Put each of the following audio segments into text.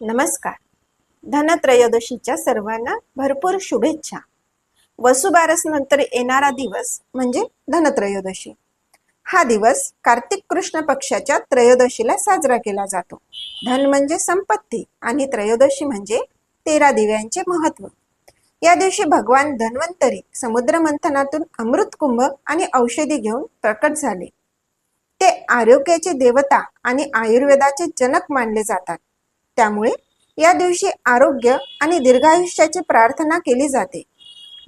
नमस्कार. धनत्रयोदशीच्या सर्वांना भरपूर शुभेच्छा. वसुबारस नंतर येणारा दिवस म्हणजे धनत्रयोदशी. हा दिवस कार्तिक कृष्ण पक्षाच्या त्रयोदशीला साजरा केला जातो. धन म्हणजे संपत्ती आणि त्रयोदशी म्हणजे तेरा दिव्यांचे महत्त्व या दिवशी भगवान धन्वंतरी समुद्र मंथनातून अमृत कुंभ आणि औषधी घेऊन प्रकट झाले. ते आरोग्याचे देवता आणि आयुर्वेदाचे जनक मानले जातात. त्यामुळे या दिवशी आरोग्य आणि दीर्घायुष्याची प्रार्थना केली जाते.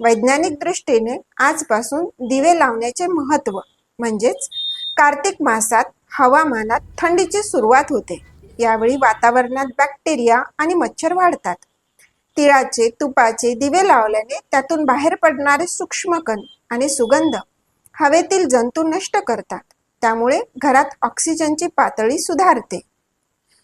वैज्ञानिक दृष्टीने आजपासून दिवे लावण्याचे महत्त्व म्हणजेच कार्तिक मासात हवामानात थंडीची सुरुवात होते. यावेळी वातावरणात बॅक्टेरिया आणि मच्छर वाढतात. तिळाचे तुपाचे दिवे लावल्याने त्यातून बाहेर पडणारे सूक्ष्मकण आणि सुगंध हवेतील जंतू नष्ट करतात. त्यामुळे घरात ऑक्सिजनची पातळी सुधारते.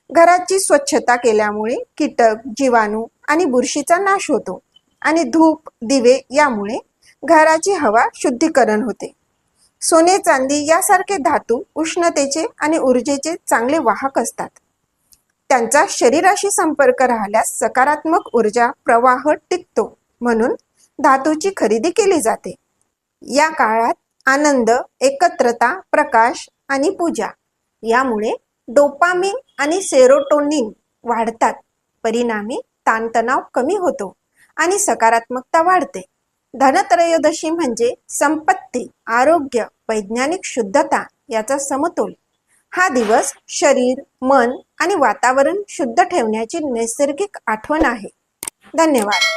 घराची स्वच्छता केल्यामुळे कीटक जीवाणू आणि बुरशीचा नाश होतो आणि धूप दिवे यामुळे घराची हवा शुद्धीकरण होते. सोने चांदी यासारखे धातू उष्णतेचे आणि ऊर्जेचे चांगले वाहक असतात. त्यांचा शरीराशी संपर्क राहिल्यास सकारात्मक ऊर्जा प्रवाह टिकतो म्हणून धातूची खरेदी केली जाते. या काळात आनंद एकत्रता प्रकाश आणि पूजा यामुळे डोपामिन आणि सेरोटोनिन वाढतात. परिणामी ताणतणाव कमी होतो आणि सकारात्मकता वाढते. धनत्रयोदशी म्हणजे संपत्ती आरोग्य वैज्ञानिक शुद्धता याचा समतोल. हा दिवस शरीर मन आणि वातावरण शुद्ध ठेवण्याची नैसर्गिक आठवण आहे. धन्यवाद.